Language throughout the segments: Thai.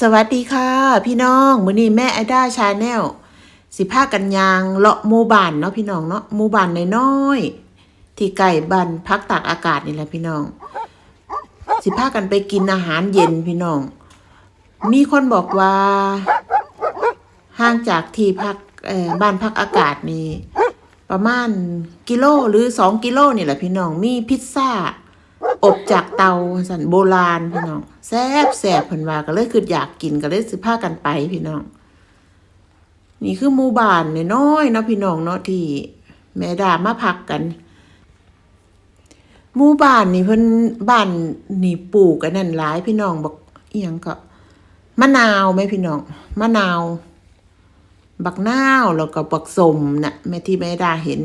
สวัสดีค่ะ พี่น้องมื้อนี้แม่ไอด้าชาแนลสิพากันยางเลาะหมู่บ้านเนาะพี่น้องเนาะหมู่บ้านน้อยๆที่ใกล้บ้านพักตากอากาศนี่แหละพี่น้อง สิพากันไปกินอาหารเย็นพี่น้อง มีคนบอกว่า ห่างจากที่พักบ้านพักอากาศนี่ประมาณกิโลหรือสองกิโลนี่แหละพี่น้องมีพิซซ่า อบจากเตาสันโบราณพี่น้องแซ่บแซ่บเพิ่นว่าก็เลยคืออยากกินก็เลยสิพากันไปพี่น้อง นี่คือหมู่บ้านน้อยเนาะพี่น้องเนาะที่แม่ดามาพักกันหมู่บ้านนี่เพิ่นบ้านนี่ปลูกกันนั่นหลายพี่น้องบอกเอียงก็มะนาวไหมพี่น้องมะนาว บักนาวแล้วก็บักสมน่ะแม่ที่แม่ดาเห็น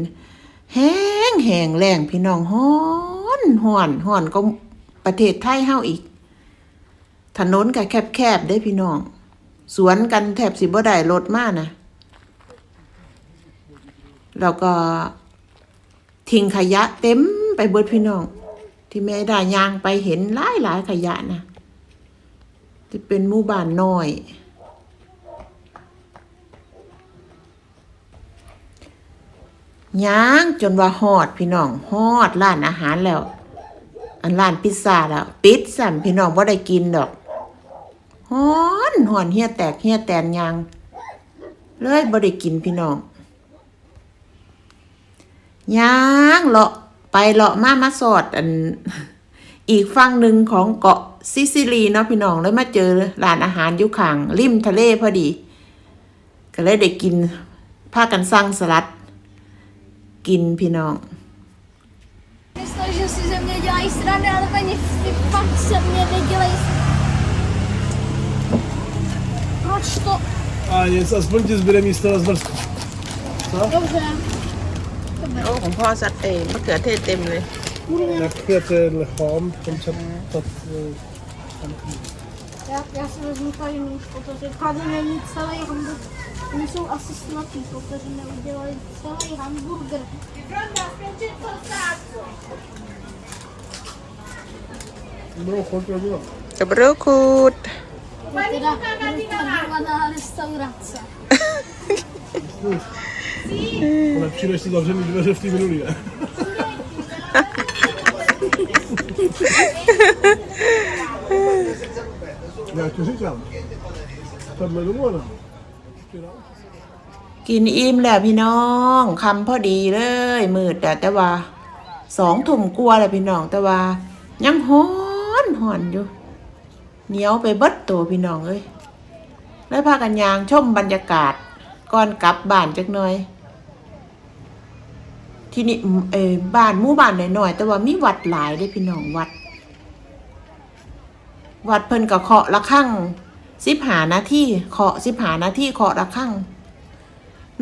แห้งแห้งแรงพี่น้องฮ้อน ฮ้อนฮ้อนก็ประเทศไทยเฮาอีก ถนนก็แคบๆได้พี่น้อง สวนกันแทบสิบ่ได้รถมากนะแล้วก็ทิ้งขยะเต็มไปเบิดพี่น้อง ที่แม่ได้ยางไปเห็นหลายหลายขยะนะที่เป็นหมู่บ้านน้อย ย่างจนว่าฮอดพี่น้องฮอดร้านอาหารแล้ว อันร้านพิซซ่าล้วปิดสั่นพี่น้องว่าได้กินดอกฮอนหอนเฮียแตกเฮียแตนยางเลยบ่ได้กินพี่น้องย่างเลาะไปเลาะมามาสอดอันอีกฝั่งหนึ่งของเกาะซิซิลีเนาะพี่น้องแล้วมาเจอร้านอาหารอยู่ข้างริมทะเลพอดี ก็เลยได้กินพากันสั่งสลัด กินพี่น้อง že si ze mě dělají strany, ale paní ty fakt se mě nedělají. Proč to? A nic, aspoň ti zbyde místo na zmrzku. Dobře. โอ้ของพ่อสัตว์เองมะเขือเทศเต็มเลย Jak je tenhle chom, tom se to... Já, já si vezmu tady nůž, protože tady není celý hamburger. Oni jsou asi slatý, protože neudělali celý hamburger. To lepší, než si zavřený dveře v té minulý, ne? Já ti říkám, tenhle domů ne. กินอิ่มแล้วพี่น้องคำพอดีเลยมืดแต่แต่ว่าสองถุ่มกลัวแหละพี่น้องแต่ว่ายังหอ นหอนอยู่ เหนียวไปเบิดตัวพี่น้องเอ้ยแล้วพากันยางชมบรรยากาศก่อนกลับบ้านจักหน่อย ที่นี่เออบ้านหมู่บ้านหน่อยๆแต่ว่ามีวัดหลายเด้พี่น้องวัด วัดเพิ่นก็เคาะระฆังสิบหานาทีเคาะสิบหานาทีเคาะระฆัง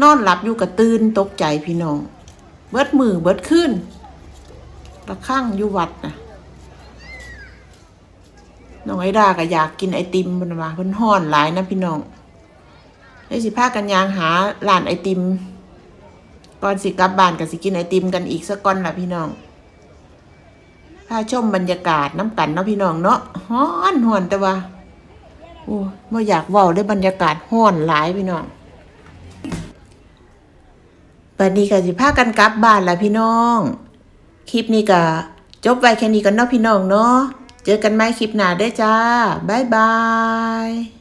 นอนหลับอยู่กับตื่นตกใจพี่น้อง เบิดมือเบิดขึ้นระฆังอยู่วัดนะ น้องไอดาก็อยากกินไอติมมันว่าเพิ่นฮ้อนหลายนะพี่น้องได้สิพากันยางหาร้านไอติม ก่อนสิกลับบ้านก็สิกินไอติมกันอีกสักก้อนละพี่น้องพาชมบรรยากาศน้ำกันเนาะพี่น้องเนาะฮ้อนฮ้อนแต่ว่าโอ้ไม่อยากว้าได้บรรยากาศฮ้อนหลายพี่น้องบัดนี้ก็สิพากันกลับบ้านล้วพี่น้อง คลิปนี้ก็จบไว้แค่นี้กันเนาะพี่น้องเนาะ เจอกันใหม่คลิปหน้าได้จ้า บ๊ายบาย